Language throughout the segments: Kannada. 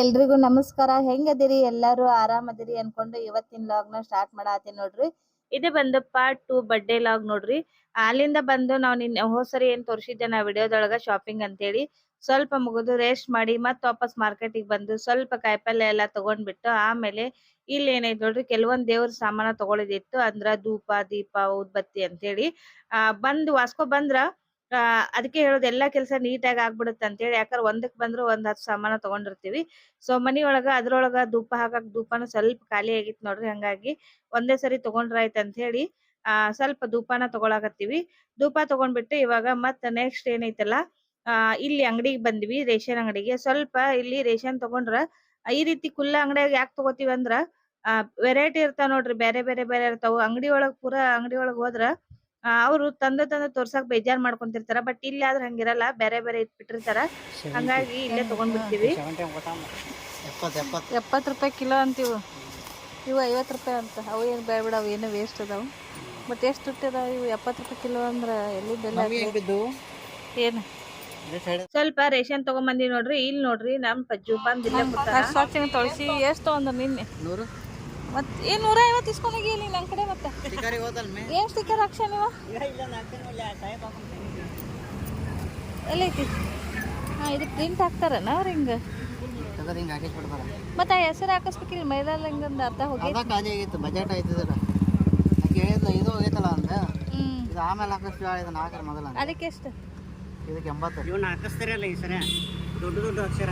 ಎಲ್ರಿಗೂ ನಮಸ್ಕಾರ. ಹೆಂಗದಿರಿ? ಎಲ್ಲಾರು ಆರಾಮದಿರಿ ಅನ್ಕೊಂಡು ಇವತ್ತಿನ ಲಾಗ್ನ ಸ್ಟಾರ್ಟ್ ಮಾಡಾತಿ ನೋಡ್ರಿ. ಇದು ಬಂದು ಪಾರ್ಟ್ ಟು ಬರ್ಡೆ ಲಾಗ್ ನೋಡ್ರಿ. ಅಲ್ಲಿಂದ ಬಂದು ನಾವ್ ನಿನ್ ಹೋಸರಿ ಸರಿ ಏನ್ ತೋರಿಸಿದ್ದೆ ನಾ ವಿಡಿಯೋದೊಳಗ ಶಾಪಿಂಗ್ ಅಂತೇಳಿ ಸ್ವಲ್ಪ ಮುಗಿದು ರೆಸ್ಟ್ ಮಾಡಿ ಮತ್ತ್ ವಾಪಸ್ ಮಾರ್ಕೆಟಿಗೆ ಬಂದು ಸ್ವಲ್ಪ ಕಾಯಿಪಲ್ಯ ಎಲ್ಲ ತಗೊಂಡ್ಬಿಟ್ಟು ಆಮೇಲೆ ಇಲ್ಲಿ ಏನೈತ್ ನೋಡ್ರಿ ಕೆಲವೊಂದ್ ದೇವ್ರ ಸಾಮಾನ ತಗೊಳಿದಿತ್ತು ಅಂದ್ರ ಧೂಪ, ದೀಪ ಉದ್ಬತ್ತಿ ಅಂತೇಳಿ. ಆ ಬಂದ್ ವಾಸ್ಕೊ ಬಂದ್ರ ಆ, ಅದಕ್ಕೆ ಹೇಳೋದು ಎಲ್ಲಾ ಕೆಲಸ ನೀಟಾಗಿ ಆಗ್ಬಿಡುತ್ತೆ ಅಂತೇಳಿ. ಯಾಕಂದ್ರೆ ಒಂದಕ್ ಬಂದ್ರು ಒಂದ್ ಹತ್ತು ಸಾಮಾನ ತಗೊಂಡಿರ್ತೀವಿ. ಸೊ ಮನಿ ಒಳಗ ಅದ್ರೊಳಗ ಧೂಪ ಹಾಕಕ್ ಧೂಪನ ಸ್ವಲ್ಪ ಖಾಲಿ ಆಗಿತ್ತು ನೋಡ್ರಿ. ಹಂಗಾಗಿ ಒಂದೇ ಸರಿ ತಗೊಂಡ್ರಾಯ್ತು ಅಂತ ಹೇಳಿ ಆ, ಸ್ವಲ್ಪ ಧೂಪನ ತಗೊಳಕತ್ತೀವಿ. ಧೂಪ ತಗೊಂಡ್ಬಿಟ್ಟು ಇವಾಗ ಮತ್ತ ನೆಕ್ಸ್ಟ್ ಏನೈತಲ್ಲ, ಆ, ಇಲ್ಲಿ ಅಂಗಡಿಗೆ ಬಂದ್ವಿ, ರೇಷನ್ ಅಂಗಡಿಗೆ. ಸ್ವಲ್ಪ ಇಲ್ಲಿ ರೇಷನ್ ತಗೊಂಡ್ರ, ಈ ರೀತಿ ಕುಲ್ಲ ಅಂಗಡಿಯಾಗ ಯಾಕೆ ತಗೋತೀವಿ ಅಂದ್ರ, ಆ ವೆರೈಟಿ ಇರ್ತಾವ ನೋಡ್ರಿ. ಬೇರೆ ಬೇರೆ ಬೇರೆ ಇರ್ತಾವ. ಅಂಗಡಿ ಒಳಗ್ ಪೂರಾ ಅಂಗಡಿ ಒಳಗ್ ಹೋದ್ರ ಅವರು ತಂದ ತಂದ ತೋರ್ಸಕ್ ಬೇಜಾರ್ ಮಾಡ್ಕೊಂತಿರ್ತಾರ ಬಟ್ ಇಲ್ಲಿ ಆದ್ರೆ ಹಂಗಿರಲ್ಲ ಬೇರೆ ಬೇರೆ ಇಟ್ಬಿಟ್ಟಿರ್ತಾರ. ಹಂಗಾಗಿ ಇಲ್ಲೇ ತಗೊಂಡ್ಬಿಡ್ತೀವಿ. ಎಪ್ಪತ್ತು ಎಪ್ಪತ್ ರೂಪಾಯಿ ಕಿಲೋ ಅಂತೀವಿ. ಇವು ಐವತ್ತು ರೂಪಾಯಿ ಅಂತ. ಅವು ಏನು ಬೇಡ ಬಿಡ ಅವು ಏನೋ ವೇಸ್ಟ್ ಅದಾವು. ಬಟ್ ಎಷ್ಟು ದುಡ್ಡು ಅದಾವ ಇವು? ಎಪ್ಪತ್ತು ರೂಪಾಯಿ ಕಿಲೋ ಅಂದ್ರೆ ಎಲ್ಲಿ ಬೆಲೆ ಏನು? ಸ್ವಲ್ಪ ರೇಷನ್ ತಗೊಂಬಂದಿ ನೋಡ್ರಿ ಇಲ್ಲಿ ನೋಡ್ರಿ ನಮ್ ಪಜ್ಜು ಬಂದಿಲ್ಲ ಸ್ವಚ್ಛ ತೊಳಸಿ ಎಷ್ಟು ತಗೊಂಡ್ರು ನಿನ್ನೆ. ನೂರು? ಮತ್ ಏನು ನೂರ ಐವತ್ತು ನನ್ನ ಕಡೆ ಮತ್ತೆ? ಏನ್ ಸ್ಟಿಕ್ಕರ್ ಹಾಕ್ಸ ನೀವು? ಎಲ್ಲೈತಿ? ಹಾ ಇದು ಪ್ರಿಂಟ್ ಹಾಕ್ತಾರನ ಅವ್ರ ಹಿಂಗ? ಮತ್ತೆ ಆ ಹೆಸರು ಹಾಕಿಸ್ಬೇಕಿಲ್ಲ ಮೈಲಾಲ್ ಹಿಂಗಂದ ಅರ್ಧ ಹೋಗಿ. ಅದ ಖಾಲಿ ಆಗಿತ್ತು ಬಜೆಟ್ ಇದು ಹೋಗೈತಲ್ಲ ಅಂದ್ರೆ ಇದು ಆಮೇಲೆ ಹಾಕಿಸ್ತೀವಿ ಇದನ್ನ ಹಾಕ್ರಿ ಮೊದಲ. ಅದಕ್ಕೆ ಎಷ್ಟು? ಇದಕ್ಕೆ ಎಂಬತ್ತು. ಇವನ್ನ ಹಾಕಿಸ್ತಾರಲ್ಲ ಈ ಸರಿ. ದೊಡ್ಡ ದೊಡ್ಡ ಅಕ್ಷರ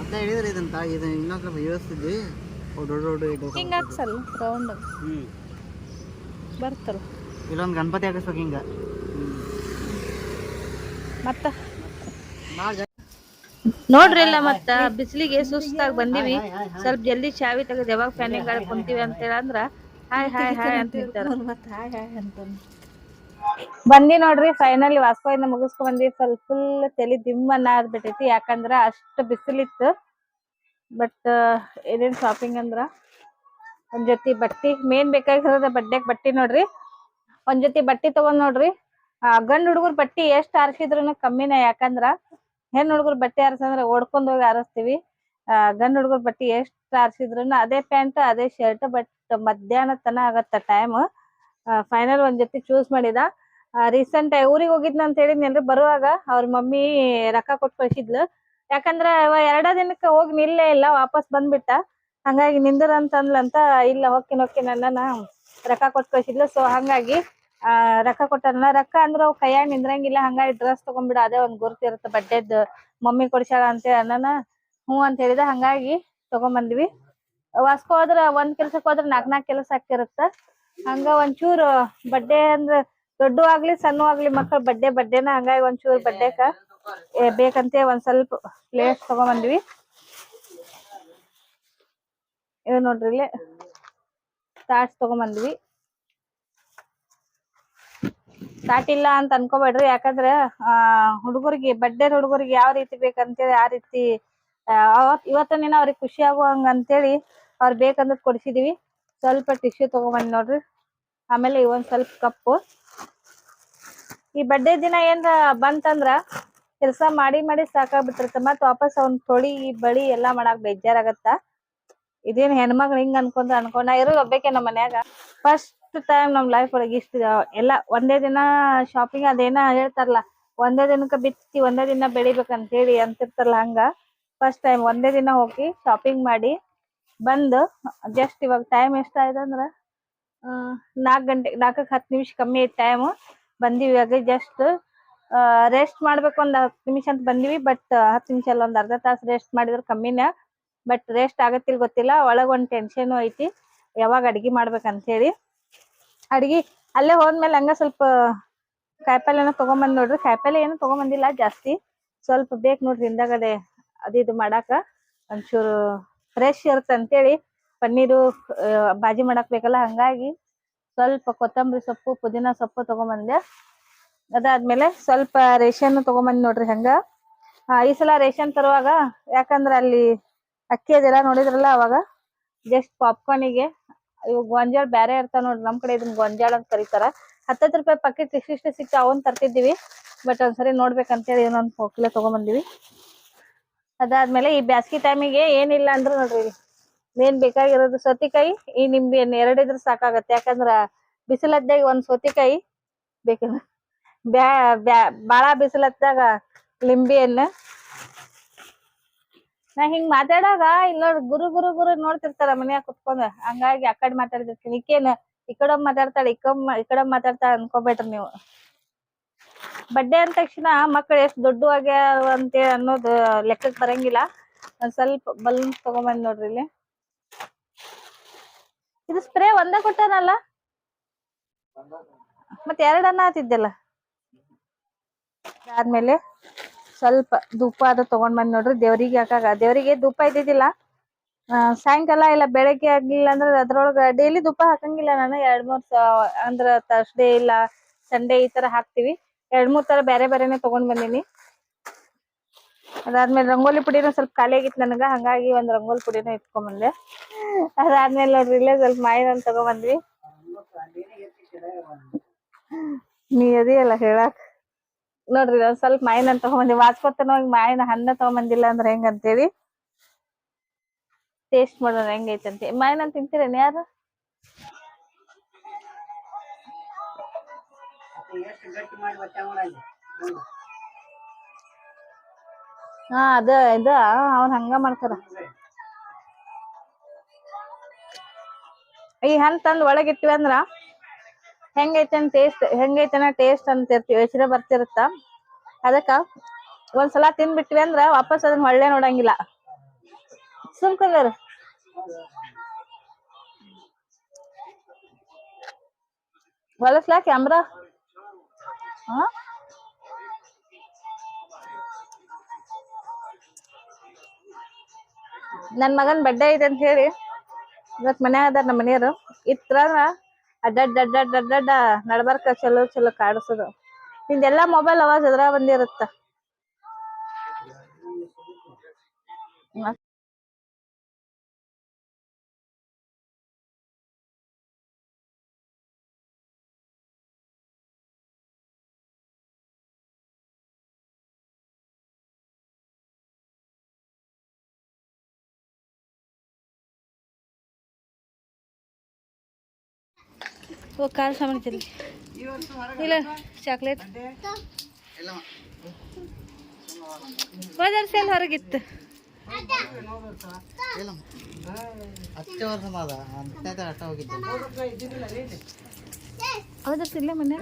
ಅಂತ ಹೇಳಿದ್ರಿ ಇದನ್ನ ತಾಯಿ ಇದು ಇನ್ನೊಂದು ಸ್ವಲ್ಪ ಹಿಂಗ ಹಾಕ್ಸಲ್ಲ ರೌಂಡ್ ಬರ್ತಲ್ಲ. ಇಲ್ಲೊಂದು ಗಣಪತಿ ಹಾಕಿಸ್ಬೇಕು ಹಿಂಗೆ. ಮತ್ತ? ನೋಡ್ರಿ ಇಲ್ಲ ಮತ್ತ ಬಿಸಿಲಿಗೆ ಸುಸ್ತಾಗಿ ಬಂದಿವಿ. ಸ್ವಲ್ಪ ಜಲ್ದಿ ಚಾವಿ ತೆಗೆದು ಯಾವಾಗ ಫ್ಯಾನಿಂಗ್ ಗಾಳಿ ಕುಂತೀವಿ ಅಂತ ಹೇಳಂದ್ರ ಹಾಯ್ ಹಾಯ್ ಹಾಯ್ ಅಂತ ಬಂದಿ ನೋಡ್ರಿ ಫೈನಲಿ ವಾಸ್ಕೋಯಿಂದ ಮುಗಿಸ್ಕೊಂಡ್ ಬಂದಿ ಸ್ವಲ್ಪ ಫುಲ್ ತಲಿ ದಿಮ್ಮನ್ನ ಆಗ್ಬಿಟ್ಟೈತಿ ಯಾಕಂದ್ರ ಅಷ್ಟ ಬಿಸಿಲಿತ್ತು. ಬಟ್ ಏನೇನ್ ಶಾಪಿಂಗ್ ಅಂದ್ರ? ಒಂದ್ ಜೊತೆ ಬಟ್ಟಿ ಮೇನ್ ಬೇಕಾಗಿರೋದ ಬಡ್ಡೆಗ್ ಬಟ್ಟಿ ನೋಡ್ರಿ. ಒಂದ್ ಜೊತೆ ಬಟ್ಟಿ ತಗೊಂಡ್ ನೋಡ್ರಿ. ಗಂಡ್ ಹುಡುಗರ್ ಬಟ್ಟಿ ಎಷ್ಟ್ ಆರ್ಸಿದ್ರು ಕಮ್ಮಿನೇ. ಯಾಕಂದ್ರ ಹೆಣ್ ಹುಡುಗರ್ ಬಟ್ಟೆ ಆರ್ಸಂದ್ರ ಓಡ್ಕೊಂಡ್ ಹೋಗಿ ಆರಿಸ್ತೀವಿ. ಆ, ಗಂಡ್ ಹುಡುಗರ್ ಬಟ್ಟಿ ಎಷ್ಟ್ ಆರ್ಸಿದ್ರು ಅದೇ ಪ್ಯಾಂಟ್, ಅದೇ ಶರ್ಟ್ ಬಟ್ ಮಧ್ಯಾಹ್ನ ತನ ಆಗತ್ತ ಟೈಮ್ ಫೈನಲ್ ಒಂದ್ ಜೊತೆ ಚೂಸ್ ಮಾಡಿದ. ರೀಸೆಂಟ್ ಊರಿಗೆ ಹೋಗಿದ್ನ ಅಂತ ಹೇಳಿದ್ನಲ್ರಿ. ಬರುವಾಗ ಅವ್ರ ಮಮ್ಮಿ ರೊಕ್ಕ ಕೊಟ್ಟು ಕಳ್ಸಿದ್ಲು. ಯಾಕಂದ್ರ ಅವ ಎರಡ ದಿನಕ್ಕ ಹೋಗಿ ನಿಲ್ಲೇ ಇಲ್ಲ, ವಾಪಸ್ ಬಂದ್ಬಿಟ್ಟ. ಹಂಗಾಗಿ ನಿಂದ್ರ ಅಂತ ಅಂದ್ಲಂತ ಇಲ್ಲ ಹೊಕ್ಕಿನ ಹೊಕ್ಕಿನ ನನ್ನ ರೊಕ್ಕ ಕೊಟ್ಟು ಕಳ್ಸಿದ್ಲು ಸೊ ಹಂಗಾಗಿ, ಆ, ರೊಕ್ಕ ಕೊಟ್ಟಾನ ರೊಕ್ಕ ಅಂದ್ರ ಅವ್ ಕೈಯಾಗ ನಿಂದ್ರಂಗಿಲ್ಲ. ಹಂಗಾಗಿ ಡ್ರೆಸ್ ತಗೊಂಡ್ಬಿಡ, ಅದೇ ಒಂದ್ ಗುರ್ತಿರುತ್ತೆ ಬಡ್ಡೆದ್ ಮಮ್ಮಿ ಕೊಡ್ಸ್ಯಾಳ ಅಂತ ಅಣ್ಣನ ಹ್ಞೂ ಅಂತ ಹೇಳಿದ. ಹಂಗಾಗಿ ತಗೊಂಬಂದ್ವಿ. ವಾಸ್ಕೋ ಹೋದ್ರ ಒಂದ್ ಕೆಲ್ಸಕ್ ಹೋದ್ರ ನಾಕ್ ನಾಕ್ ಕೆಲಸ ಆಗ್ತಿರತ್ತ. ಹಂಗ ಒಂಚೂರು ಬಡ್ಡೆ ಅಂದ್ರ ದೊಡ್ಡ ಆಗ್ಲಿ ಸಣ್ಣ ಆಗ್ಲಿ ಮಕ್ಳ ಬಡ್ಡೆ ಬಡ್ಡೆನ ಹಂಗಾಗಿ ಒಂಚೂರು ಬಡ್ಡೆಕ ಬೇಕಂತೆ ಒಂದ್ ಸ್ವಲ್ಪ ಪ್ಲೇಟ್ ತಗೊಂಬಂದ್ವಿ. ಇವ್ ನೋಡ್ರಿ ಇಲ್ಲಿ ತಾಟ್ಸ್ ತಗೊಂಬಂದ್ವಿ. ಬಂದ್ವಿ ಇಲ್ಲ ಅಂತ ಅನ್ಕೋಬೇಡ್ರಿ, ಯಾಕಂದ್ರ, ಆ, ಹುಡುಗರಿಗೆ ಬಡ್ಡೆ ಹುಡುಗರಿಗೆ ಯಾವ ರೀತಿ ಬೇಕಂತೇಳಿ ಆ ರೀತಿ ಇವತ್ತಿನ ಅವ್ರಿಗೆ ಖುಷಿ ಆಗುವಂಗ ಅಂತೇಳಿ ಅವ್ರು ಬೇಕಂದ್ ಕೊಡ್ಸಿದೀವಿ. ಸ್ವಲ್ಪ ಟಿಶ್ಯೂ ತಗೊಂಬಂದ್ ನೋಡ್ರಿ. ಆಮೇಲೆ ಇವೊಂದ್ ಸ್ವಲ್ಪ ಕಪ್ಪು ಈ ಬಡ್ಡೆ ದಿನ ಏನ್ರ ಬಂತಂದ್ರ ಕೆಲ್ಸ ಮಾಡಿ ಮಾಡಿ ಸಾಕಾಗ್ಬಿಟ್ಟಿರ್ತ ಮತ್ ವಾಪಸ್ ಅವ್ನ್ ತೊಳಿ ಬಳಿ ಎಲ್ಲಾ ಮಾಡಾಕ್ ಬೇಜಾರಾಗತ್ತ? ಇದೇನ್ ಹೆಣ್ಮಕ್ಳು ಹಿಂಗ್ ಅನ್ಕೊಂಡ್ ಅನ್ಕೊಂಡ್, ನಾ ಇರೋದ್ ಒಬ್ಬೇಕೆ ನಮ್ ಮನ್ಯಾಗ. ಫಸ್ಟ್ ಟೈಮ್ ನಮ್ ಲೈಫ್ ಒಳಗೆ ಇಷ್ಟ ಎಲ್ಲ ಒಂದೇ ದಿನ ಶಾಪಿಂಗ್ ಅದೇನ ಹೇಳ್ತಾರಲ್ಲ, ಒಂದೇ ದಿನಕ್ಕ ಬಿತ್ತಿ, ಒಂದೇ ದಿನ ಬೆಳಿಬೇಕಂತ ಹೇಳಿ ಅಂತಿರ್ತಾರಲ್ಲ ಹಂಗ. ಫಸ್ಟ್ ಟೈಮ್ ಒಂದೇ ದಿನ ಹೋಗಿ ಶಾಪಿಂಗ್ ಮಾಡಿ ಬಂದು ಜಸ್ಟ್ ಇವಾಗ ಟೈಮ್ ಎಷ್ಟ ಆಯ್ತಂದ್ರ ನಾಲ್ಕ್ ಗಂಟೆ ನಾಲ್ಕಕ್ ಹತ್ತು ನಿಮಿಷ ಕಮ್ಮಿ ಐತೆ ಟೈಮ್ ಬಂದಿವಿ ಜಸ್ಟ್ ರೆಸ್ಟ್ ಮಾಡ್ಬೇಕು ಒಂದ್ ಹತ್ತು ನಿಮಿಷ ಅಂತ ಬಂದಿವಿ ಬಟ್ ಹತ್ತು ನಿಮಿಷ ಅಲ್ಲ, ಒಂದ್ ಅರ್ಧ ತಾಸು ರೆಸ್ಟ್ ಮಾಡಿದ್ರ ಕಮ್ಮಿನ. ಬಟ್ ರೆಸ್ಟ್ ಆಗತ್ತಿಲ್ ಗೊತ್ತಿಲ್ಲ, ಒಳಗ್ ಒಂದ್ ಟೆನ್ಷನ್ ಐತಿ, ಯಾವಾಗ ಅಡ್ಗಿ ಮಾಡ್ಬೇಕಂತ ಹೇಳಿ ಅಡ್ಗಿ ಅಲ್ಲೇ ಹೋದ್ಮೇಲೆ ಹಂಗ ಸ್ವಲ್ಪ ಕಾಯಿಪಲ್ಲೆನ ತಗೊಂಬಂದ್ ನೋಡ್ರಿ, ಕಾಯಿಪಲ್ಲೆ ಏನು ತಗೊಂಬಂದಿಲ್ಲ ಜಾಸ್ತಿ. ಸ್ವಲ್ಪ ಬೇಕ್ ನೋಡ್ರಿ ಹಿಂದಗಡೆ ಅದು ಇದು ಮಾಡಾಕ, ಒಂಚೂರು ಫ್ರೆಶ್ ಇರುತ್ತೆ ಅಂತೇಳಿ. ಪನ್ನೀರು ಬಾಜಿ ಮಾಡಕ್ ಬೇಕಲ್ಲ, ಹಂಗಾಗಿ ಸ್ವಲ್ಪ ಕೊತ್ತಂಬರಿ ಸೊಪ್ಪು, ಪುದೀನ ಸೊಪ್ಪು ತಗೊಂಬಂದೆ. ಅದಾದ್ಮೇಲೆ ಸ್ವಲ್ಪ ರೇಷನ್ ತಗೊಂಬಂದ್ ನೋಡ್ರಿ ಹಂಗ. ಈ ಸಲ ರೇಷನ್ ತರುವಾಗ, ಯಾಕಂದ್ರ ಅಲ್ಲಿ ಅಕ್ಕಿ ಅದೆಲ್ಲ ನೋಡಿದ್ರಲ್ಲ ಅವಾಗ ಜಸ್ಟ್ ಪಾಪ್ಕಾರ್ನಿಗೆ ಇವು ಗೊಂಜಾಳ ಬ್ಯಾರೆ ಇರ್ತಾವ ನೋಡ್ರಿ, ನಮ್ ಕಡೆ ಇದನ್ನ ಗೊಂಜಾಳ ಅಂತ ಕರೀತಾರ. ಹತ್ತತ್ತು ರೂಪಾಯಿ ಪಕೆಟ್ ಇಷ್ಟಿಷ್ಟು ಸಿಕ್ತಾವ ಅವನ್ ತರ್ತಿದ್ದೀವಿ. ಬಟ್ ಒಂದ್ಸರಿ ನೋಡ್ಬೇಕಂತೇಳಿ ಇನ್ನೊಂದ್ ಕಿಲೋ ತಗೊಂಬಂದಿವಿ. ಅದಾದ್ಮೇಲೆ ಈ ಬ್ಯಾಸ್ಗಿ ಟೈಮಿಗೆ ಏನಿಲ್ಲ ಅಂದ್ರು ನೋಡ್ರಿ ಮೇನ್ ಬೇಕಾಗಿರೋದು ಸೌತಿಕಾಯಿ, ಈ ನಿಂಬೆ ಎರಡಿದ್ರೆ ಸಾಕಾಗತ್ತೆ. ಯಾಕಂದ್ರ ಬಿಸಿಲದ್ದಾಗ ಒಂದ್ ಸೌತಿಕಾಯಿ ಬೇಕು ಬ್ಯಾ ಬ್ಯಾ, ಬಾಳ ಬಿಸಿಲತ್ತಾಗ ಲಿಂಬಿ ಹಣ್ಣು ನಾ ಹಿಂಗ್ ಮಾತಾಡಾಗ ಇಲ್ಲ ನೋಡ್ ಗುರು ಗುರು ಗುರು ನೋಡ್ತಿರ್ತಾರ ಮನ್ಯಾಗ ಕುತ್ಕೊಂಡ್. ಹಂಗಾಗಿ ಆ ಕಡೆ ಮಾತಾಡ್ತಿರ್ತೀನಿ ಈಕೇನ್ ಈ ಕಡೆ ಮಾತಾಡ್ತಾಳೆ, ಈ ಕಡೆ ಮಾತಾಡ್ತಾಳ ಅನ್ಕೋಬೇಡ್ರಿ ನೀವು. ಬಡ್ಡೆ ಅಂದ ತಕ್ಷಣ ಮಕ್ಳು ಎಷ್ಟ್ ದೊಡ್ಡ ಆಗ್ಯಾವ ಅಂತೇಳಿ ಅನ್ನೋದು ಲೆಕ್ಕಕ್ ಬರಂಗಿಲ್ಲ. ಒಂದ್ ಸ್ವಲ್ಪ ಬಲೂನ್ಸ್ ತಗೊಂಬಂದ್ ನೋಡ್ರಿ ಇಲ್ಲಿ. ಇದು ಸ್ಪ್ರೇ ಒಂದೇ ಕೊಟ್ಟಾನಲ್ಲ? ಮತ್ತೆ ಎರಡನ್ನ ಆತಿದ್ದಲ್ಲ? ಆದ್ಮೇಲೆ ಸ್ವಲ್ಪ ಧೂಪ ಅದು ತಗೊಂಡ್ ಬಂದ್ ನೋಡ್ರಿ. ದೇವ್ರಿಗೆ ಹಾಕಾಗ ದೇವ್ರಿಗೆ ಧೂಪ ಇದ್ದಿದ್ದಿಲ್ಲ. ಸಾಯಂಕಾಲ ಇಲ್ಲ, ಬೆಳಗ್ಗೆ ಆಗ್ಲಿಲ್ಲ ಅಂದ್ರೆ ಅದ್ರೊಳಗ ಡೈಲಿ ಧೂಪ ಹಾಕಂಗಿಲ್ಲ ನಾನು. ಎರಡ್ ಮೂರ್ ಅಂದ್ರ ಥರ್ಸ್ಡೇ ಇಲ್ಲ ಸಂಡೇ ಈ ತರ ಹಾಕ್ತಿವಿ. ಎರಡ್ ಮೂರ್ ತರ ಬೇರೆ ಬೇರೆನೆ ತಗೊಂಡ್ ಬಂದಿನಿ. ಅದಾದ್ಮೇಲೆ ರಂಗೋಲಿ ಪುಡಿನೂ ಸ್ವಲ್ಪ ಖಾಲಿ ಆಗಿತ್ತು ನನಗ. ಹಂಗಾಗಿ ಒಂದ್ ರಂಗೋಲಿ ಪುಡಿನೂ ಇಟ್ಕೊಂಡ್ ಬಂದೆ. ಅದಾದ್ಮೇಲೆ ನೋಡ್ರಿ, ಇಲ್ಲೇ ಸ್ವಲ್ಪ ಮಾಯಿನ ತಗೊಂಡ್ ಬಂದ್ವಿ. ನೀ ಅದಿಯಲ್ಲ ಹೇಳಾಕ್. ನೋಡ್ರಿ ಒಂದ್ ಸ್ವಲ್ಪ ಮಾಯಿನ ತಗೊಂಬಂದಿ ವಾಸ್ಕೊತನ ಹೋಗಿ ಮಾಯಿನ ಹಣ್ಣ ತಗೊಂಬಂದಿಲ್ಲ ಅಂದ್ರೆ ಹೆಂಗ್ ಅಂತೇಳಿ ಟೇಸ್ಟ್ ಮಾಡೋಣ ಹೆಂಗೈತಂತೆ. ಮಾವಿನ ತಿಂತೀರೇನ್ ಯಾರು? ಹಾ, ಅದ, ಇದ, ಅವ್ನ ಹಂಗ ಮಾಡ್ತಾರ. ಈ ಹಣ್ಣ್ ತಂದ್ ಒಳಗ್ ಇಟ್ವಿ ಅಂದ್ರ ಹೆಂಗೈತೇನ್ ಟೇಸ್ಟ್ ಹೆಂಗೈತೇನ ಟೇಸ್ಟ್ ಅಂತ ಯೋಚನೆ ಬರ್ತಿರುತ್ತ? ಅದಕ್ಕ ಒಂದ್ಸಲ ತಿಂದ್ಬಿಟ್ವಿ ಅಂದ್ರ ವಾಪಸ್ ಅದನ್ನ ಹೊಳ್ಳೆ ನೋಡಂಗಿಲ್ಲ. ಸುಮ್ಕಂದ್ರ ಹೊಲಸ್ಲಾ ಕ್ಯಾಮ್ರಾ ಹಾ? ನನ್ ಮಗನ್ ಬಡ್ಡೆ ಐತೆ ಅಂತ ಹೇಳಿ, ಇವತ್ ಮನ್ಯಾಗ ಅದಾರ ನಮ್ಮ ಮನೆಯವರು. ಇತ್ರ ಅಡ್ಡಡ್ ಅಡ್ಡಡ್ ಅಡ್ಡಡ್ಡ ನಡ್ಬರ್ಕ ಚಲೋ ಚಲೋ ಕಾಡಿಸೋದು. ನಿಂದೆಲ್ಲಾ ಮೊಬೈಲ್ ಅವಾಜ್ ಅದ್ರ ಬಂದಿರುತ್ತ. ಓ ಖಾರ ಸಾಮಾನು ತಿನ್ನಿ ಇಲ್ಲ ಚಾಕ್ಲೇಟ್ ಹೋದರ್ಸ ಎಲ್ಲ ಹೊರಗಿತ್ತು? ಹೋದರ್ಸಿ ಇಲ್ಲೇ ಮನೆ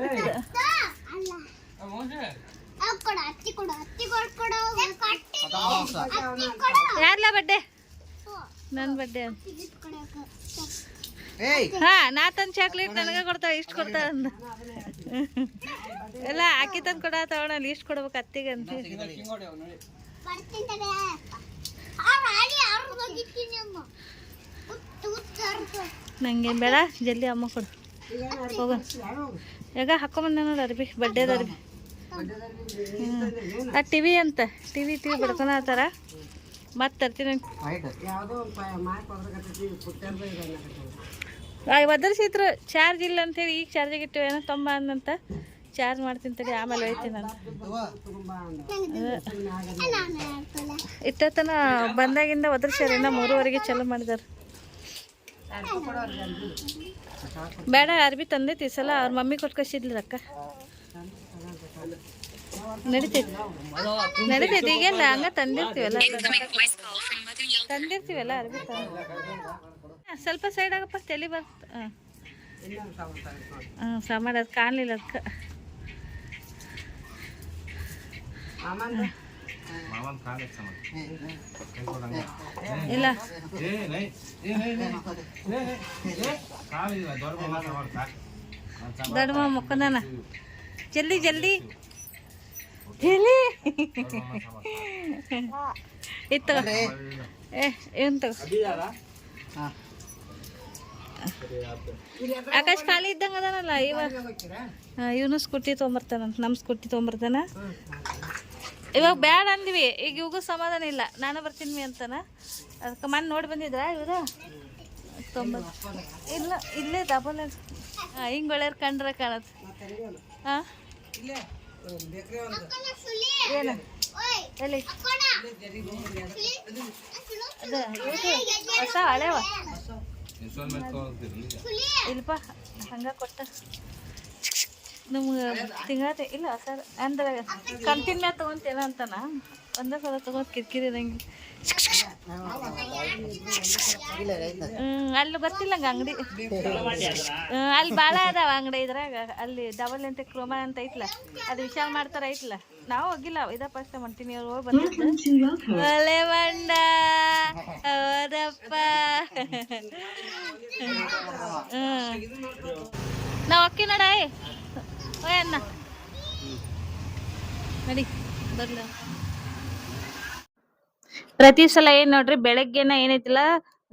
ಯಾರ್ಲ ಬಡ್ಡೆ ನನ್ನ ಬಡ್ಡೆ ಹಾ ನಾ ತಂದ್ ಚಾಕ್ಲೇಟ್ ನನಗ ಕೊಡ್ತಾವ ಇಷ್ಟ ಕೊಡ್ತಾವ ಅಂದ. ಎಲ್ಲ ಆಕಿ ತಂದ್ ಕೊಡ ತಗೊಳಲ್ಲ ಇಷ್ಟ ಕೊಡ್ಬೇಕು ಅತ್ತಿಗೆ ಅಂತ. ನಂಗೆ ಬೇಡ ಜಲ್ದಿ ಅಮ್ಮ ಕೊಡು. ಹೋಗ. ಈಗ ಹಾಕೊಂಬಂದ ನೋಡಿ ಅರ್ಬಿ ಬಡ್ಡೆದ ಅರ್ಬಿ. ಹ್ಮ್. ಆ ಟಿವಿ ಅಂತ ಟಿವಿ ಟಿವಿ ಬಡ್ಕೊಳತ್ತಾರ ಮತ್ತೆ ತರ್ತೀನಿ. ಒದರ್ಸಿದ್ರು ಚಾರ್ಜ್ ಇಲ್ಲ ಅಂತೇಳಿ ಈಗ ಚಾರ್ಜಿಗೆ ಏನೋ ತೊಂಬ ಅಂದಂತ ಚಾರ್ಜ್ ಮಾಡ್ತೀನಿ ತಡಿ, ಆಮೇಲೆ ಹೋಯ್ತೀನಿ ನಾನು. ಇಟ್ಟತನ ಬಂದಾಗಿಂದ ಒದರ್ಸ್ಯಾರ ಮೂರುವರೆಗೆ ಚಲೋ ಮಾಡಿದಾರ. ಬೇಡ, ಅರ್ಬಿ ತಂದೆ ತಿಸಲ್ಲ ಸಲ ಅವ್ರ ಮಮ್ಮಿ ಕೊಟ್ಟು ಕಳ್ಸಿದ್ಲಿ ಅಕ್ಕ ನಡಿತೈತಿ. ನಡಿತೈತಿ, ಈಗೆಲ್ಲ ಹಂಗ ತಂದಿರ್ತೀವಲ್ಲ. ತಂದಿರ್ತೀವಲ್ಲ ಅರ್ಬಿ ತಂದು. ಸ್ವಲ್ಪ ಸೈಡ್ ಆಗಪ್ಪ ತಲೆ ಬರ್ತ. ಹಾಂ. ಸಾಮಾನು ಅದು ಕಾಣಲಿಲ್ಲ ಅದಕ್ಕೆ ಇಲ್ಲ. ದೊಡ್ಡ ಮುಕ್ಕಂದಾನ ಜಲ್ದಿ ಜಲ್ದಿ. ಜಲ್ದಿ ಇತ್ತು ಏ ಏನು ತಗೋ? ಹಾಂ. ಆಕಾಶ್ ಖಾಲಿ ಇದ್ದಂಗ ಅದಾನಲ್ಲ ಇವಾಗ ಇವನು ಸ್ಕೂಟಿ ತೊಗೊಂಬರ್ತಾನಂತ ನಮ್ಮ ಸ್ಕೂಟಿ ತೊಗೊಂಬರ್ತಾನ. ಇವಾಗ ಬ್ಯಾಡ ಅಂದ್ವಿ, ಈಗ ಇವಾಗೂ ಸಮಾಧಾನ ಇಲ್ಲ. ನಾನು ಬರ್ತೀನಿ ಅಂತಾನ. ಅದಕ್ಕೆ ಮನ್ ನೋಡಿ ಬಂದಿದ್ರಾ ಇವ್ರ? ತೊಂಬತ್ತು ಇಲ್ಲ, ಇಲ್ಲೇ ಡಬಲ್ ಹಾಂ ಹಿಂಗೆ ಒಳ್ಳೆಯವ್ರು ಕಂಡ್ರೆ ಕಾಣತ್ತೆ. ಹಾಂ ಅದ ಹೊಸ ಹಳೆವ. ಇಲ್ಲಪ್ಪ ಹಂಗ ಕೊಟ್ಟ. ನಮ್ಗೆ ತಿಂಗಳ ಇಲ್ಲ ಸರ್ ಅಂದ್ರೆ ಕಂತಿನ ಮ್ಯಾಗ ತೊಗೊಂತೇನ ಅಂತಾನ? ಒಂದೇ ಸಲ ತೊಗೊಂಡ್ ಕಿರಿಕಿರಿ ಇರಂಗಿಲ್ಲ. ಅಲ್ಲಿ ಗೊತ್ತಿಲ್ಲ ಹಂಗ ಅಂಗಡಿ. ಅಲ್ಲಿ ಭಾಳ ಅದಾವ ಅಂಗಡಿ ಇದ್ರಾಗ. ಅಲ್ಲಿ ಡಬಲ್ ಅಂತ ಕ್ರೋಮ ಅಂತ ಐತ್ಲ. ಅದು ವಿಶಾಲ್ ಮಾಡ್ತಾರ ಐತ್ಲ. ನಾವು ಹೋಗಿಲ್ಲ. ಇದ ಫಸ್ಟ್ ಮಂಟಿನಿ ಅವ್ರು ಹೋಗಿ ಒಲೆ ಮಂಡ. ಹೌದಪ್ಪ. ಹ್ಮ್. ನಾವು ಅಕ್ಕಿ ನಡ ಓಯ್ ಅಣ್ಣ. ನಡಿ ಬರ್ಲ. ಪ್ರತಿ ಸಲ ಏನ್ ನೋಡ್ರಿ ಬೆಳಗ್ಗೆನ ಏನೈತಿಲ್ಲ?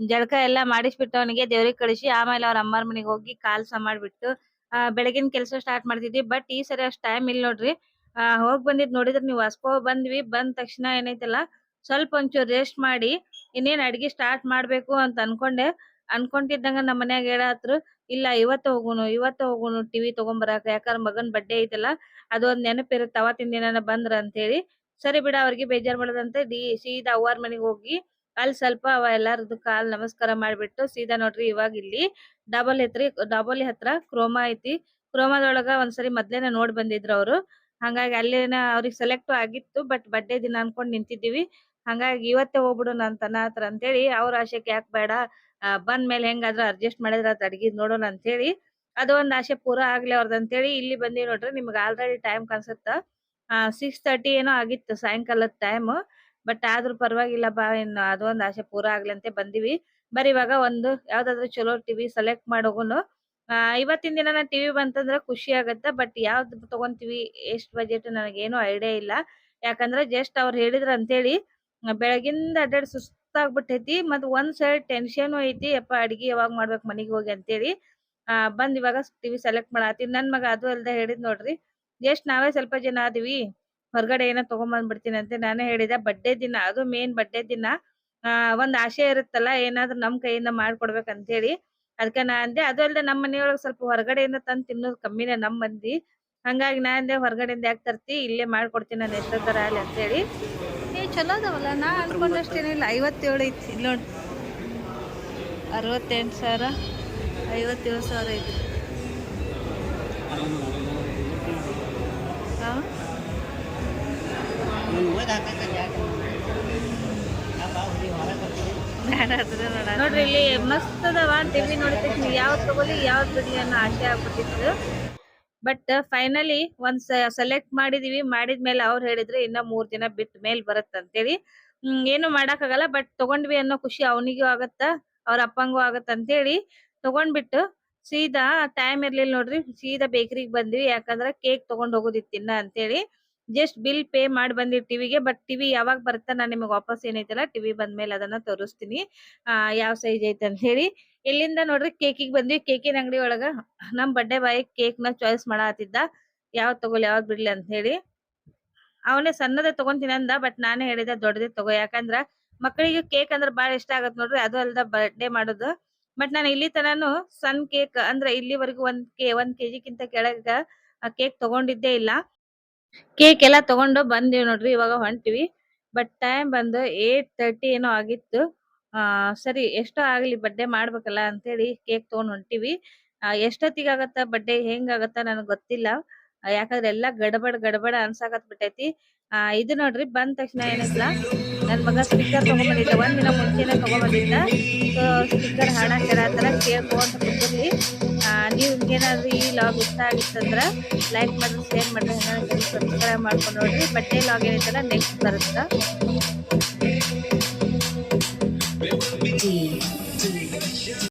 ಜಳಕ ಎಲ್ಲ ಮಾಡಿಸ್ಬಿಟ್ಟು ಅವನಿಗೆ ದೇವ್ರಿಗೆ ಕಳಿಸಿ, ಆಮೇಲೆ ಅವ್ರ ಅಮ್ಮರ ಮನೆಗೆ ಹೋಗಿ ಕಾಲ್ಸ ಮಾಡ್ಬಿಟ್ಟು, ಆ, ಬೆಳಗಿನ ಕೆಲಸ ಸ್ಟಾರ್ಟ್ ಮಾಡ್ತಿದ್ವಿ. ಬಟ್ ಈ ಸರಿ ಅಷ್ಟು ಟೈಮ್ ಇಲ್ಲ ನೋಡ್ರಿ, ಆ, ಹೋಗ್ ಬಂದಿದ್ ನೋಡಿದ್ರೆ ನೀವು ವಾಸ್ಕೋ ಬಂದ್ವಿ. ಬಂದ ತಕ್ಷಣ ಏನೈತಲ್ಲ, ಸ್ವಲ್ಪ ಒಂಚೂರು ರೆಸ್ಟ್ ಮಾಡಿ, ಇನ್ನೇನ್ ಅಡ್ಗೆ ಸ್ಟಾರ್ಟ್ ಮಾಡ್ಬೇಕು ಅಂತ ಅನ್ಕೊಂಡೆ. ಅನ್ಕೊಂಡಿದ್ದಂಗ ನಮ್ಮ ಮನ್ಯಾಗ ಹೇಳತ್ರು ಇಲ್ಲ ಇವತ್ತ ಹೋಗುನು ಇವತ್ತ ಹೋಗುನು ಟಿವಿ ತಗೊಂಬರಾಕ, ಯಾಕಂದ್ರ ಮಗನ್ ಬಡ್ಡೆ ಐತಲ್ಲ, ಅದೊಂದ್ ನೆನಪಿರುತ್ತೆ ಅವತ್ತಿನ ದಿನಾನ ಬಂದ್ರ ಅಂತ ಹೇಳಿ. ಸರಿ ಬಿಡ, ಅವ್ರಿಗೆ ಬೇಜಾರ್ ಮಾಡದಂತ. ಡಿ, ಸೀದಾ ಅವ್ವಾರ ಮನೆಗೆ ಹೋಗಿ ಅಲ್ಲಿ ಸ್ವಲ್ಪ ಅವ ಎಲ್ಲಾರದು ಕಾಲ್ ನಮಸ್ಕಾರ ಮಾಡ್ಬಿಟ್ಟು ಸೀದಾ ನೋಡ್ರಿ ಇವಾಗ ಇಲ್ಲಿ ಡಬಲ್ ಐತ್ರಿ ಡಬಲ್ ಹತ್ರ ಕ್ರೋಮಾ ಐತಿ. ಕ್ರೋಮಾದೊಳಗ ಒಂದ್ಸರಿ ಮೊದ್ಲೇನ ನೋಡ್ ಬಂದಿದ್ರು ಅವ್ರು. ಹಂಗಾಗಿ ಅಲ್ಲಿನ ಅವ್ರಿಗೆ ಸೆಲೆಕ್ಟ್ ಆಗಿತ್ತು ಬಟ್ ಬಡ್ಡೆ ದಿನ ಅನ್ಕೊಂಡ್ ನಿಂತಿದ್ದೀವಿ. ಹಂಗಾಗಿ ಇವತ್ತೇ ಹೋಗ್ಬಿಡೋಣ ಅಂತ ಹೇಳಿ ಅಂತೇಳಿ ಅವ್ರ ಆಶೆಕ್ ಯಾಕೆ ಬೇಡ ಬಂದ ಮೇಲೆ ಹೆಂಗಾದ್ರೂ ಅಡ್ಜಸ್ಟ್ ಮಾಡಿದ್ರ ಅದ್ ಅಡ್ಗಿ ನೋಡೋಣ ಅಂತ ಹೇಳಿ ಅದು ಒಂದ್ ಆಸೆ ಪೂರ ಆಗ್ಲಿ ಅವ್ರದ್ದು ಅಂತೇಳಿ ಇಲ್ಲಿ ಬಂದಿ ನೋಡ್ರಿ ನಿಮ್ಗೆ ಆಲ್ರೆಡಿ ಟೈಮ್ ಕಾಣಿಸುತ್ತ? ಸಿಕ್ಸ್ ತರ್ಟಿ ಏನೋ ಆಗಿತ್ತು ಸಾಯಂಕಾಲದ ಟೈಮ್ ಬಟ್ ಆದ್ರೂ ಪರವಾಗಿಲ್ಲ ಬಾ, ಇನ್ನು ಅದೊಂದು ಆಸೆ ಪೂರ ಆಗ್ಲಿ ಅಂತ ಬಂದಿವಿ. ಬರೀ ಇವಾಗ ಒಂದು ಯಾವ್ದಾದ್ರು ಚಲೋ ಟಿವಿ ಸೆಲೆಕ್ಟ್ ಮಾಡೋಗುನು. ಇವತ್ತಿನ ದಿನ ಟಿವಿ ಬಂತಂದ್ರೆ ಖುಷಿ ಆಗತ್ತೆ ಬಟ್ ಯಾವ್ದು ತಗೊಂತೀವಿ, ಎಷ್ಟು ಬಜೆಟ್ ನನಗೇನು ಐಡಿಯಾ ಇಲ್ಲ. ಯಾಕಂದ್ರೆ ಜಸ್ಟ್ ಅವ್ರು ಹೇಳಿದ್ರ ಅಂತೇಳಿ ಬೆಳಗಿಂದ ಅಡ್ಡಾಡಿ ಸುಸ್ತಾಗ್ಬಿಟ್ಟೈತಿ ಮತ್ ಒಂದ್ ಸೈಡ್ ಟೆನ್ಷನ್ ಐತಿ, ಯಪ್ಪ ಅಡಿಗೆ ಯಾವಾಗ ಮಾಡ್ಬೇಕು ಮನೆಗೆ ಹೋಗಿ ಅಂತೇಳಿ ಆ, ಬಂದ್ ಇವಾಗ ಟಿವಿ ಸೆಲೆಕ್ಟ್ ಮಾಡಾತೀನಿ ನನ್ ಮಗ ಅದು ಅಲ್ದೆ ಹೇಳಿದ್ ನೋಡ್ರಿ ಜಸ್ಟ್ ನಾವೇ ಸ್ವಲ್ಪ ಜನ ಆದಿವಿ ಹೊರಗಡೆ ಏನೋ ತಗೊಂಬಂದ್ಬಿಡ್ತೀನಿ ಅಂತ ನಾನೇ ಹೇಳಿದೆ. ಬಡ್ಡೆ ದಿನ, ಅದು ಮೇನ್ ಬಡ್ಡೆ ದಿನ, ಆ, ಒಂದ್ ಆಸೆ ಇರುತ್ತಲ್ಲ, ಏನಾದ್ರೂ ನಮ್ ಕೈಯಿಂದ ಮಾಡ್ಕೊಡ್ಬೇಕಂತ ಹೇಳಿ ಅದಕ್ಕೆ ನಾ ಅಂದೆ, ಅದು ಅಲ್ದೆ ನಮ್ಮ ಮನೆಯೊಳಗೆ ಸ್ವಲ್ಪ ಹೊರಗಡೆಯಿಂದ ತಂದು ತಿನ್ನೋದು ಕಮ್ಮಿನೇ ನಮ್ ಮಂದಿ. ಹಂಗಾಗಿ ನಾ ಅಂದೆ, ಹೊರಗಡೆಯಿಂದ ಯಾಕೆ ತರ್ತಿ, ಇಲ್ಲೇ ಮಾಡ್ಕೊಡ್ತೀನಿ ನಾನು ಎಷ್ಟೋ ತರ ಅಲ್ಲಿ ಅಂತ ಹೇಳಿ ಏ, ಚಲೋ ಅದಾವಲ್ಲ, ನಾ ಅನ್ಕೊಂಡಷ್ಟೇನಿಲ್ಲ. ಐವತ್ತೇಳು ಐತಿ ಇಲ್ಲಿ ನೋಡಿ. ಅರವತ್ತೆಂಟು ಸಾವಿರ, ಐವತ್ತೇಳು ಸಾವಿರ ಐತಿ. ನೋಡ್ರಿ, ಇಲ್ಲಿ ಮಸ್ತ್ ಅದಾವ. ಟಿವಿ ನೋಡಿದ ತಕ್ಷಣ ಯಾವ್ದು ತಗೋಲಿ ಯಾವ್ದು ಬಿಡ್ಲಿ ಅನ್ನೋ ಆಸೆ ಆಗ್ಬಿಟ್ಟಿತ್ತು. ಬಟ್ ಫೈನಲಿ ಒಂದ್ ಸೆಲೆಕ್ಟ್ ಮಾಡಿದೀವಿ. ಮಾಡಿದ್ಮೇಲೆ ಅವ್ರು ಹೇಳಿದ್ರೆ, ಇನ್ನ ಮೂರ್ ದಿನ ಬಿಟ್ಟ ಮೇಲೆ ಹ್ಮ್, ಏನು ಮಾಡಕ್ಕಾಗಲ್ಲ ಬಟ್ ತಗೊಂಡ್ವಿ ಅನ್ನೋ ಖುಷಿ ಅವನಿಗೂ ಆಗತ್ತ, ಅವ್ರ ಅಪ್ಪಂಗೂ ಆಗತ್ತ ಅಂತೇಳಿ ತಗೊಂಡ್ಬಿಟ್ಟು ಸೀದಾ ಟೈಮ್ ಇರ್ಲಿಲ್ಲ ನೋಡ್ರಿ, ಸೀದಾ ಬೇಕರಿಗೆ ಬಂದ್ವಿ. ಯಾಕಂದ್ರ ಕೇಕ್ ತಗೊಂಡ್ ಹೋಗೋದಿತ್ತು ಇನ್ನ ಅಂತೇಳಿ. ಜಸ್ಟ್ ಬಿಲ್ ಪೇ ಮಾಡಿ ಬಂದಿವಿ ಟಿವಿಗೆ ಬಟ್ ಟಿವಿ ಯಾವಾಗ ಬರುತ್ತೆ ನಾನು ನಿಮಗೆ ವಾಪಸ್ ಏನೈತಲ್ಲ ಟಿವಿ ಬಂದ್ಮೇಲೆ ಅದನ್ನ ತೋರಿಸ್ತೀನಿ. ಯಾವ ಸೈಜ್ ಐತೆ ಅಂತ ಹೇಳಿ. ಇಲ್ಲಿಂದ ನೋಡ್ರಿ ಕೇಕಿಗೆ ಬಂದ್ವಿ. ಕೇಕಿನ ಅಂಗಡಿ ಒಳಗ ನಮ್ ಬಡ್ಡೆ ಬಾಯ್ ಕೇಕ್ನ ಚಾಯ್ಸ್ ಮಾಡತ್ತಿದ್ದ ಯಾವ್ದು ತಗೊಳ್ಳಿ, ಯಾವ್ದು ಬಿಡ್ಲಿ ಅಂತ ಹೇಳಿ. ಅವನೇ ಸಣ್ಣದೇ ತಗೊಂತೀನಿ ಅಂದ ಬಟ್ ನಾನೇ ಹೇಳಿದೆ ದೊಡ್ಡದೇ ತಗೋ. ಯಾಕಂದ್ರ ಮಕ್ಕಳಿಗೆ ಕೇಕ್ ಅಂದ್ರೆ ಬಹಳ ಇಷ್ಟ ಆಗತ್ ನೋಡ್ರಿ, ಅದು ಅಲ್ದ ಬರ್ಡೇ ಮಾಡೋದು. ಬಟ್ ನಾನು ಇಲ್ಲಿ ತನಾನು ಸಣ್ಣ ಕೇಕ್ ಅಂದ್ರೆ ಇಲ್ಲಿವರೆಗೂ ಒಂದ್ ಕೆ, ಒಂದ್ ಕೆಜಿಕ್ಕಿಂತ ಕೆಳಗ ಕೇಕ್ ತಗೊಂಡಿದ್ದೇ ಇಲ್ಲ. ಕೇಕ್ ಎಲ್ಲ ತಗೊಂಡು ಬಂದಿವಿ ನೋಡ್ರಿ, ಇವಾಗ ಹೊಂಟಿವಿ. ಬಟ್ ಟೈಮ್ ಬಂದು ಏಟ್ ತರ್ಟಿ ಏನೋ ಆಗಿತ್ತು. ಆ, ಸರಿ, ಎಷ್ಟೋ ಆಗ್ಲಿ ಮಾಡಬೇಕಲ್ಲ ಮಾಡ್ಬೇಕಲ್ಲ ಅಂತೇಳಿ ಕೇಕ್ ತಗೊಂಡ್ ಹೊಂಟಿವಿ. ಎಷ್ಟೊತ್ತಿಗೆ ಆಗತ್ತ ಬರ್ಡೆ ಹೆಂಗ್ ಆಗತ್ತ ನನಗ್ ಗೊತ್ತಿಲ್ಲ. ಯಾಕಂದ್ರೆ ಎಲ್ಲಾ ಗಡಬಡ್ ಗಡಬಡ ಅನ್ಸಾಕತ್ ಬಿಟ್ಟೈತಿ ಆ, ಇದು ನೋಡ್ರಿ, ಬಂದ ತಕ್ಷಣ ಏನಿಲ್ಲ. ನನ್ ಮಗ ಸ್ಪೀಕರ್ ತಗೊಂಡ್ಬಂದಿದ್ದ ಒಂದ್ ದಿನ ಮುಂಚೆನೆ ತಗೊಂಡ್ಬಂದಿದ್ದ ಸೊ ಸ್ಪೀಕರ್ ಹಾಡ ಕೇಳತ್ತರ ಕೇಳ್ಕೊಂತ ಆ, ನೀವ್ ಏನಾದ್ರು ಈ ಲಾಗ್ ಇಷ್ಟ ಆಗಿತ್ತಂದ್ರ ಲೈಕ್ ಮಾಡ್ರಿ ಶೇರ್ ಮಾಡ್ರಿ ಸಬ್ಸ್ಕ್ರೈಬ್ ಮಾಡ್ಕೊಂಡು ನೋಡ್ರಿ. ಬಟ್ಟೆ ಲಾಗ್ ಏನೈತಲ್ಲ ನೆಕ್ಸ್ಟ್ ಬರುತ್ತಾ?